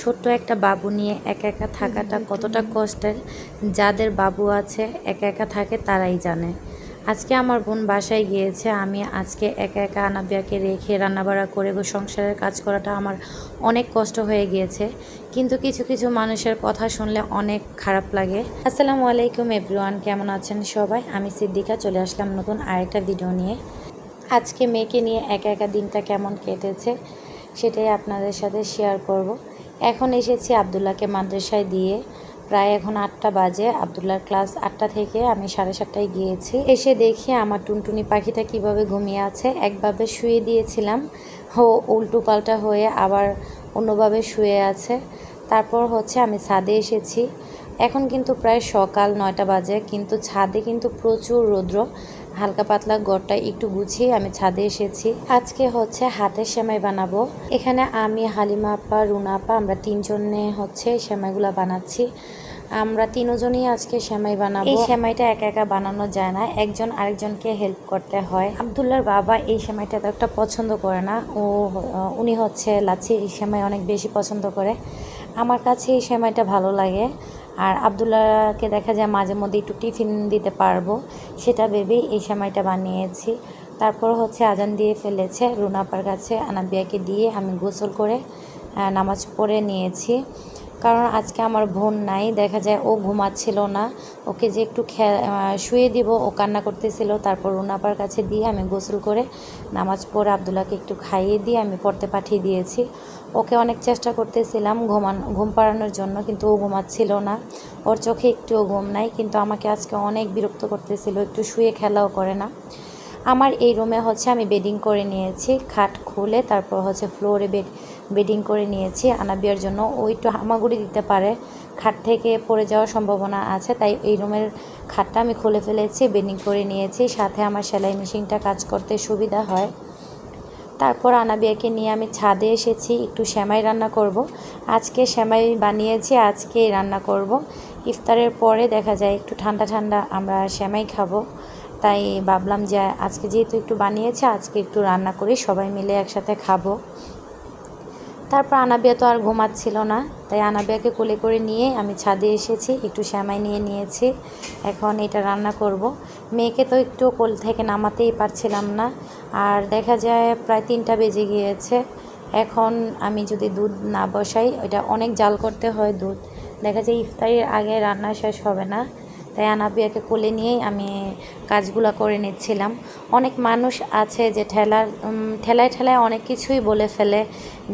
ছোট্ট একটা বাবু নিয়ে একা একা থাকাটা কতটা কষ্টের? যাদের বাবু আছে, একা একা থাকে তারাই জানে। আজকে আমার বোন বাসায় গিয়েছে, আমি আজকে একা একা আনাবিয়াকে রেখে রান্নাবাড়া করে সংসারের কাজ করাটা আমার অনেক কষ্ট হয়ে গিয়েছে। কিন্তু কিছু কিছু মানুষের কথা শুনলে অনেক খারাপ লাগে। আসসালামু আলাইকুম এভরিওয়ান, কেমন আছেন সবাই? আমি সিদ্দিকা, চলে আসলাম নতুন আরেকটা ভিডিও নিয়ে। আজকে মেয়েকে নিয়ে একা একা দিনটা কেমন কেটেছে, সেটাই আপনাদের সাথে শেয়ার করব। এখন এসেছি আবদুল্লাহকে মাদ্রাসায় দিয়ে। প্রায় এখন আটটা বাজে। আবদুল্লার ক্লাস আটটা থেকে আমি সাড়ে সাতটায় গিয়েছি। এসে দেখি আমার টুনটুনি পাখিটা কীভাবে ঘুমিয়ে আছে। একভাবে শুয়ে দিয়েছিলাম। ও উল্টো পাল্টা হয়ে আবার অন্যভাবে শুয়ে আছে। তারপর হচ্ছে আমি ছাদে এসেছি। এখন কিন্তু প্রায় সকাল নয়টা বাজে। কিন্তু ছাদে কিন্তু প্রচুর রৌদ্র। হালকা পাতলা গড়টা একটু গুছিয়ে আমি ছাদে এসেছি। আজকে হচ্ছে হাতের সেমাই বানাবো। এখানে আমি হালিমা আপা, রুনা আপা, আমরা তিনজনে হচ্ছে সেমাইগুলা বানাচ্ছি। আমরা তিনজনই আজকে সেমাই বানাবো। এই সেমাইটা একা একা বানানো যায় না। একজন আরেকজনকে হেল্প করতে হয়। আবদুল্লার বাবা এই সেমাইটা এত একটা পছন্দ করে না। ও উনি হচ্ছে লাচ্ছি এই সেমাই অনেক বেশি পছন্দ করে। আমার কাছে এই সেমাইটা ভালো লাগে। আর আবদুল্লাহকে দেখা যায় মাঝে মধ্যে একটু টিফিন দিতে পারব, সেটা ভেবেই এই সময়টা বানিয়েছি। তারপর হচ্ছে আজান দিয়ে ফেলেছে রুনাপার কাছে আনাবিয়াকে দিয়ে আমি গোসল করে নামাজ পড়ে নিয়েছি। কারণ আজকে আমার বোন নাই, দেখা যায় ও ঘুমাচ্ছিল না। ওকে যে একটু শুয়ে দিব, ও কান্না করতেছিল। তারপর রুনাপার কাছে দিয়ে আমি গোসল করে নামাজ পড়ে আবদুল্লাহকে একটু খাইয়ে দিয়ে আমি পড়তে পাঠিয়ে দিয়েছি। ওকে অনেক চেষ্টা করতেছিলাম ঘুমান, ঘুম পাড়ানোর জন্য, কিন্তু ও ঘুমাচ্ছিল না। ওর চোখে একটুও ঘুম নাই, কিন্তু আমাকে আজকে অনেক বিরক্ত করতেছিল, একটু শুয়ে খেলাও করে না। আমার এই রুমে হচ্ছে আমি বেডিং করে নিয়েছি, খাট খুলে, তারপর হচ্ছে ফ্লোরে বেড বেডিং করে নিয়েছি আনাবিয়ার জন্য। ও একটু হামাগুড়ি দিতে পারে। খাট থেকে পড়ে যাওয়ার সম্ভাবনা আছে, তাই এই রুমের খাটটা আমি খুলে ফেলেছি, বেডিং করে নিয়েছি। সাথে আমার সেলাই মেশিনটা কাজ করতে সুবিধা হয়। তারপর আনাবিয়াকে নিয়ে আমি ছাদে এসেছি, একটু সেমাই রান্না করব। আজকে সেমাই বানিয়েছি আজকে রান্না করব। ইফতারের পরে দেখা যায় একটু ঠান্ডা ঠান্ডা আমরা সেমাই খাব। তাই ভাবলাম যে আজকে যেহেতু একটু বানিয়েছি, আজকে একটু রান্না করি, সবাই মিলে একসাথে খাব। তারপর আনাবিয়া তো আর ঘুমাচ্ছিল না, তাই আনাবিয়াকে কোলে করে নিয়ে আমি ছাদে এসেছি, একটু শ্যামাই নিয়ে নিয়েছি, এখন এটা রান্না করব। মেয়েকে তো একটু কোল থেকে নামাতেই পারছিলাম না, আর দেখা যায় প্রায় তিনটা বেজে গিয়েছে, এখন আমি যদি দুধ না বসাই ওটা অনেক জাল করতে হয় দুধ, দেখা যায় ইফতারির আগে রান্না শেষ হবে না তাই আনাবিয়াকে কোলে নিয়েই আমি কাজগুলো করে নিচ্ছিলাম। অনেক মানুষ আছে যে ঠেলার ঠেলায় ঠেলায় অনেক কিছুই বলে ফেলে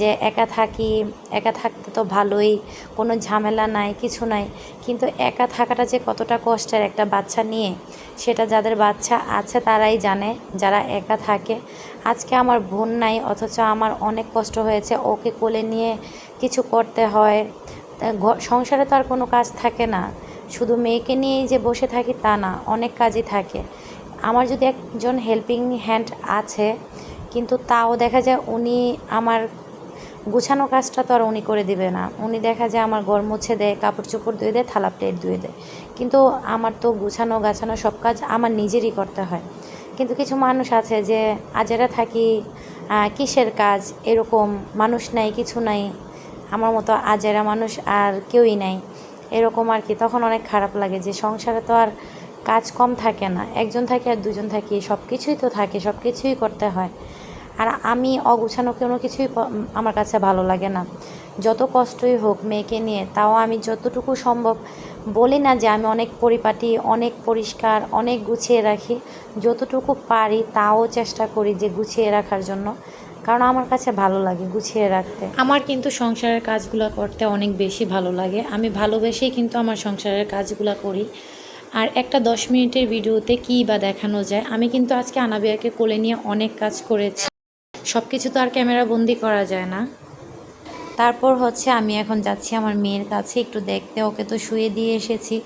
যে একা থাকি, একা থাকতে তো ভালোই, কোনো ঝামেলা নাই, কিছু নাই। কিন্তু একা থাকাটা যে কতটা কষ্টের একটা বাচ্চা নিয়ে, সেটা যাদের বাচ্চা আছে তারাই জানে যারা একা থাকে। আজকে আমার বোন নাই, অথচ আমার অনেক কষ্ট হয়েছে, ওকে কোলে নিয়ে কিছু করতে হয়। সংসারে তো আর কোনো কাজ থাকে না। শুধু মেয়েকে নিয়েই যে বসে থাকি তা না, অনেক কাজই থাকে। আমার যদি একজন হেল্পিং হ্যান্ড আছে, কিন্তু তাও দেখা যায় উনি আমার গুছানো কাজটা তো আর উনি করে দিবে না। উনি দেখা যায় আমার ঘর মুছে দেয় কাপড় চোপড় ধুয়ে দেয়, থালা প্লেট ধুয়ে দেয়। কিন্তু আমার তো গুছানো, গাছানো সব কাজ আমার নিজেরই করতে হয়। কিন্তু কিছু মানুষ আছে যে আজেরা থাকি কিসের কাজ? এরকম মানুষ নাই, কিছু নাই। আমার মতো আজেরা মানুষ আর কেউই নাই। এরকম আর কি, তখন অনেক খারাপ লাগে যে সংসারে তো আর কাজ কম থাকে না, একজন থাকে আর দুজন থাকে সব কিছুই তো থাকে সব কিছুই করতে হয়। আর আমি অগুছানো কোনো কিছুই আমার কাছে ভালো লাগে না। যত কষ্টই হোক মেয়েকে নিয়ে, তাও আমি যতটুকু সম্ভব বলি না যে আমি অনেক পরিপাটি, অনেক পরিষ্কার, অনেক গুছিয়ে রাখি। যতটুকু পারি তাও চেষ্টা করি যে গুছিয়ে রাখার জন্য। কারণ আমার কাছে ভালো লাগে গুছিয়ে রাখতে। আমার কিন্তু সংসারের কাজগুলো করতে অনেক বেশি ভালো লাগে। আমি ভালোবেসেই কিন্তু আমার সংসারের কাজগুলো করি। আর একটা দশ মিনিটের ভিডিওতে কী বা দেখানো যায়, আমি কিন্তু আজকে আনাবিয়াকে কোলে নিয়ে অনেক কাজ করেছি। সব কিছু তো আর ক্যামেরা বন্দি করা যায় না। তারপর হচ্ছে আমি এখন যাচ্ছি আমার মেয়ের কাছে একটু দেখতে। ওকে তো শুয়ে দিয়ে এসেছি।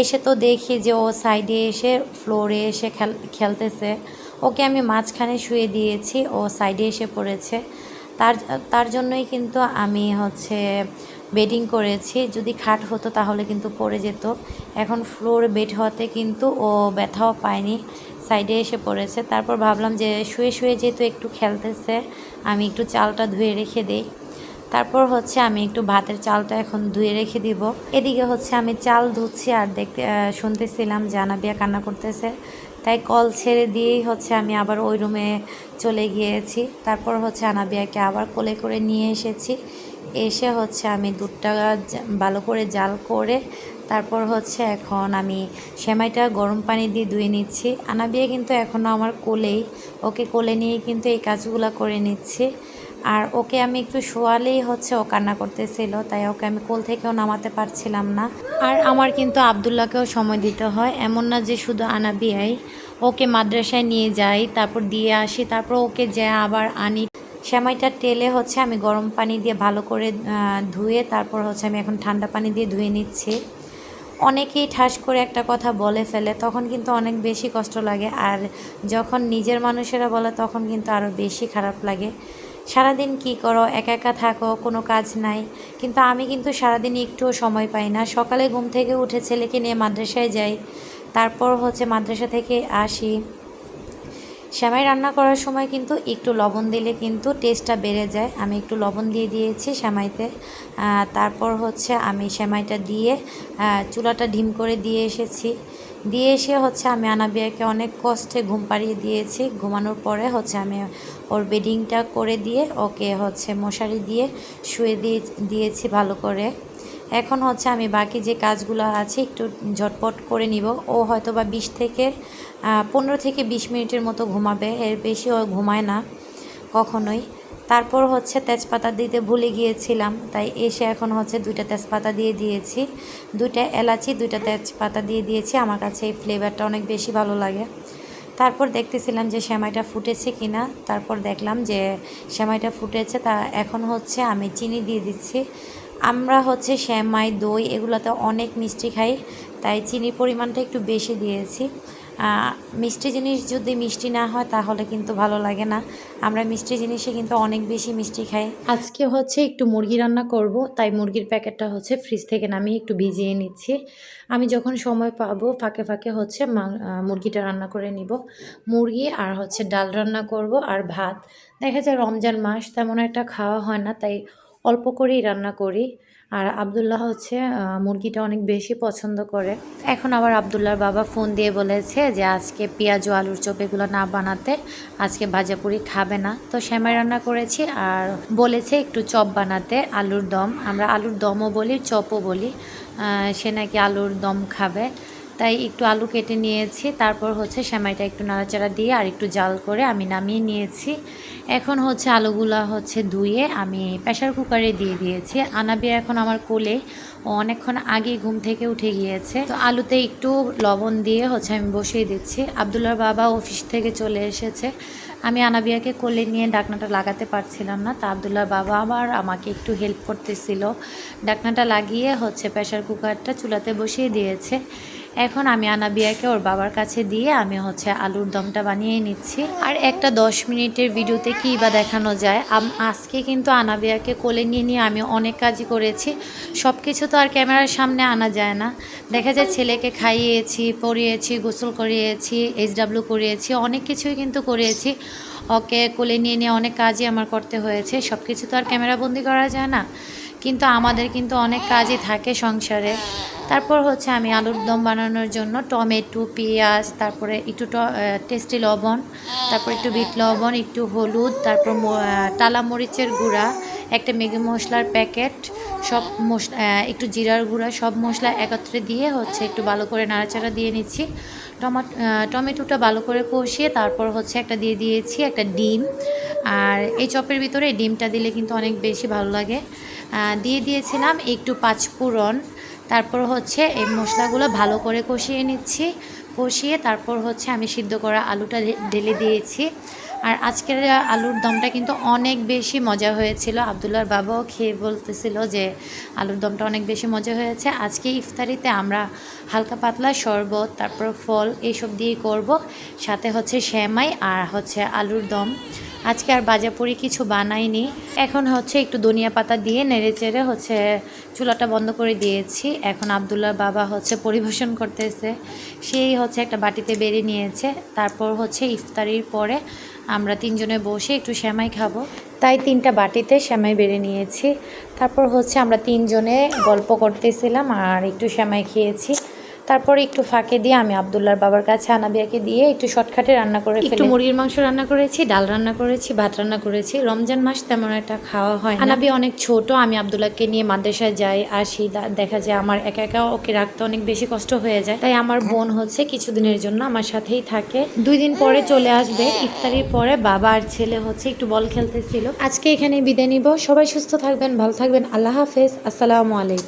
এসে তো দেখি যে ও সাইডে এসে ফ্লোরে এসে খেল, খেলতেছে। ওকে আমি মাঝখানে শুয়ে দিয়েছি, ও সাইডে এসে পড়েছে। তার তার জন্যই কিন্তু আমি হচ্ছে বেডিং করেছি। যদি খাট হতো তাহলে কিন্তু পড়ে যেত। এখন ফ্লোর বেড হতে কিন্তু ও ব্যথাও পায়নি সাইডে এসে পড়েছে। তারপর ভাবলাম যে শুয়ে শুয়ে যেহেতু একটু খেলতেছে, আমি একটু চালটা ধুয়ে রেখে দিই। তারপর হচ্ছে আমি একটু ভাতের চালটা এখন ধুয়ে রেখে দিব। এদিকে হচ্ছে আমি চাল ধুচ্ছি আর দেখতে শুনতেছিলাম জানাবিয়া কান্না করতেছে। তাই কল ছেড়ে দিয়েই হচ্ছে আমি আবার ওই রুমে চলে গিয়েছি। তারপর হচ্ছে আনাবিয়াকে আবার কোলে করে নিয়ে এসেছি। এসে হচ্ছে আমি দুধটা ভালো করে জাল করে তারপর হচ্ছে এখন আমি সেমাইটা গরম পানি দিয়ে ধুয়ে নিচ্ছি। আনাবিয়া কিন্তু এখনও আমার কোলেই, ওকে কোলে নিয়ে কিন্তু এই কাজগুলো করে নিচ্ছি। আর ওকে আমি একটু শোয়ালেই হচ্ছে ও কান্না করতেছিল, তাই ওকে আমি কোল থেকেও নামাতে পারছিলাম না। আর আমার কিন্তু আবদুল্লাহকেও সময় দিতে হয়, এমন না যে শুধু আনাবিয়াই। ওকে মাদ্রাসায় নিয়ে যাই, তারপর দিয়ে আসি, তারপর ওকে যে আবার আনি। সেমাইটা তেলে হচ্ছে আমি গরম পানি দিয়ে ভালো করে ধুয়ে তারপর হচ্ছে আমি এখন ঠান্ডা পানি দিয়ে ধুয়ে নিচ্ছি। অনেকেই ঠাস করে একটা কথা বলে ফেলে, তখন কিন্তু অনেক বেশি কষ্ট লাগে, আর যখন নিজের মানুষেরা বলে তখন কিন্তু আরও বেশি খারাপ লাগে। সারাদিন কি করো, একা একা থাকো, কোনো কাজ নাই। কিন্তু আমি কিন্তু সারাদিন একটুও সময় পাই না। সকালে ঘুম থেকে উঠে ছেলেকে নিয়ে মাদ্রাসায় যাই। তারপর হচ্ছে মাদ্রাসা থেকে আসি। সেমাই রান্না করার সময় কিন্তু একটু লবণ দিলে কিন্তু টেস্টটা বেড়ে যায়। আমি একটু লবণ দিয়ে দিয়েছি সেমাইতে। তারপর হচ্ছে আমি সেমাইটা দিয়ে চুলাটা ঢিম করে দিয়ে এসেছি। দিয়ে এসে হচ্ছে আমি আনাবিয়াকে অনেক কষ্টে ঘুম পাড়িয়ে দিয়েছি। ঘুমানোর পরে হচ্ছে আমি ওর বেডিংটা করে দিয়ে ওকে হচ্ছে মশারি দিয়ে শুয়ে দিয়ে, দিয়েছি ভালো করে। এখন হচ্ছে আমি বাকি যে কাজগুলো আছে একটু ঝটপট করে নিব। ও হয়তো বা বিশ থেকে পনেরো থেকে বিশ মিনিটের মতো ঘুমাবে, এর বেশি ও ঘুমায় না কখনোই। তারপর হচ্ছে তেজপাতা দিতে ভুলে গিয়েছিলাম, তাই এসে এখন হচ্ছে দুইটা তেজপাতা দিয়ে দিয়েছি। দুইটা এলাচি, দুইটা তেজপাতা দিয়ে দিয়েছি, আমার কাছে এই ফ্লেভারটা অনেক বেশি ভালো লাগে। তারপর দেখতেছিলাম যে সেমাইটা ফুটেছে কিনা, তারপর দেখলাম যে সেমাইটা ফুটেছে, তা এখন হচ্ছে আমি চিনি দিয়ে দিচ্ছি। আমরা হচ্ছে শ্যামাই, দই এগুলোতে অনেক মিষ্টি খাই, তাই চিনির পরিমাণটা একটু বেশি দিয়েছি। মিষ্টি জিনিস যদি মিষ্টি না হয় তাহলে কিন্তু ভালো লাগে না। আমরা মিষ্টি জিনিসে কিন্তু অনেক বেশি মিষ্টি খাই। আজকে হচ্ছে একটু মুরগি রান্না করব, তাই মুরগির প্যাকেটটা হচ্ছে ফ্রিজ থেকে নামিয়ে একটু ভিজিয়ে নিচ্ছি। আমি যখন সময় পাবো ফাঁকে ফাঁকে হচ্ছে মুরগিটা রান্না করে নিব। মুরগি আর হচ্ছে ডাল রান্না করব আর ভাত। দেখা যায় রমজান মাস তেমন একটা খাওয়া হয় না, তাই অল্প করেই রান্না করি। আর আবদুল্লাহ হচ্ছে মুরগিটা অনেক বেশি পছন্দ করে। এখন আবার আবদুল্লাহর বাবা ফোন দিয়ে বলেছে যে, আজকে পেঁয়াজ ও আলুর চপ এগুলো না বানাতে, আজকে ভাজাপুরি খাবে না। তো শ্যামাই রান্না করেছি আর বলেছে একটু চপ বানাতে, আলুর দম। আমরা আলুর দমও বলি, চপও বলি। সে নাকি আলুর দম খাবে। তাই একটু আলু কেটে নিয়েছি, তারপর হচ্ছে সেমাইটা একটু নাড়াচাড়া দিয়ে আর একটু জাল করে আমি নামিয়ে নিয়েছি। এখন হচ্ছে আলুগুলা হচ্ছে ধুয়ে আমি প্রেশার কুকারে দিয়ে দিয়েছি। আনাবি এখন আমার কোলে অনেকক্ষণ আগে ঘুম থেকে উঠে গিয়েছে। তো আলুতে একটু লবণ দিয়ে হচ্ছে আমি বসিয়ে দিচ্ছি। আবদুল্লার বাবা অফিস থেকে চলে এসেছে। আমি আনাবিয়াকে কোলে নিয়ে ডাকনাটা লাগাতে পারছিলাম না, তা আবদুল্লার বাবা আবার আমাকে একটু হেল্প করতেছিল। ডাকনাটা লাগিয়ে হচ্ছে প্রেশার কুকারটা চুলাতে বসিয়ে দিয়েছে। এখন আমি আনাবিয়াকে ওর বাবার কাছে দিয়ে আমি হচ্ছে আলুর দমটা বানিয়ে নিচ্ছি। আর একটা দশ মিনিটের ভিডিওতে কী বা দেখানো যায় আজকে কিন্তু আনাবিয়াকে কোলে নিয়ে নিয়ে আমি অনেক কাজই করেছি। সব কিছু তো আর ক্যামেরার সামনে আনা যায় না। দেখা যায় ছেলেকে খাইয়েছি, পরিয়েছি, গোসল করিয়েছি এইচডাব্লিউ করিয়েছি, অনেক কিছুই কিন্তু করিয়েছি। ওকে কোলে নিয়ে নিয়ে অনেক কাজই আমার করতে হয়েছে সব কিছু তো আর ক্যামেরাবন্দি করা যায় না। কিন্তু আমাদের কিন্তু অনেক কাজই থাকে সংসারে। তারপর হচ্ছে আমি আলুর দম বানানোর জন্য টমেটো, পেঁয়াজ, তারপরে একটু টেস্টি লবণ, তারপর একটু বিট লবণ, একটু হলুদ, তারপর টালা মরিচের গুঁড়া, একটা ম্যাগি মশলার প্যাকেট, সব মশলা একটু জিরার গুঁড়া, সব মশলা একত্রে দিয়ে হচ্ছে একটু ভালো করে নাড়াচাড়া দিয়ে নিচ্ছি। টমাট টমেটোটা ভালো করে কষিয়ে তারপর হচ্ছে একটা দিয়ে দিয়েছি একটা ডিম। আর এই চপের ভিতরে ডিমটা দিলে কিন্তু অনেক বেশি ভালো লাগে। দিয়ে দিয়েছিলাম একটু পাঁচ পাঁচফোড়ন তারপর হচ্ছে এই মশলাগুলো ভালো করে কষিয়ে নিচ্ছি। কষিয়ে তারপর হচ্ছে আমি সিদ্ধ করা আলুটা ঢেলে দিয়েছি। আর আজকের আলুর দমটা কিন্তু অনেক বেশি মজা হয়েছিল। আবদুল্লার বাবাও খেয়ে বলতেছিল যে আলুর দমটা অনেক বেশি মজা হয়েছে। আজকে ইফতারিতে আমরা হালকা পাতলা শরবত, তারপর ফল এইসব দিয়ে করব। সাথে হচ্ছে শ্যামাই আর হচ্ছে আলুর দম। আজকে আর বাজাপুরি কিছু বানাইনি। এখন হচ্ছে একটু ধনিয়া পাতা দিয়ে নেড়ে চেড়ে হচ্ছে চুলাটা বন্ধ করে দিয়েছি। এখন আবদুল্লার বাবা হচ্ছে পরিবেশন করতেছে। সেই হচ্ছে একটা বাটিতে বেড়ে নিয়েছে। তারপর হচ্ছে ইফতারির পরে আমরা তিনজনে বসে একটু শ্যামাই খাব। তাই তিনটা বাটিতে সেমাই বেড়ে নিয়েছি। তারপর হচ্ছে আমরা তিনজনে গল্প করতেছিলাম আর একটু সেমাই খেয়েছি। তারপর একটু ফাঁকে দিয়ে আমি আবদুল্লার বাবার কাছে আনাবিয়াকে দিয়ে একটু শর্টকাটে রান্না করে একটু মুরগির মাংস রান্না করেছি ডাল রান্না করেছি ভাত রান্না করেছি। রমজান মাস তেমন একটা খাওয়া হয় না। আনাবি অনেক ছোট আমি আবদুল্লাহকে নিয়ে মাদ্রাসায় যাই আসি দেখা যায় আমার একা একা ওকে রাখতে অনেক বেশি কষ্ট হয়ে যায়। তাই আমার বোন হচ্ছে কিছুদিনের জন্য আমার সাথেই থাকে। দুই দিন পরে চলে আসবে। ইফতারির পরে বাবা আর ছেলে হচ্ছে একটু বল খেলতেছিল। আজকে এখানে বিদায় নিব। সবাই সুস্থ থাকবেন ভালো থাকবেন। আল্লাহ হাফেজ। আসসালামু আলাইকুম।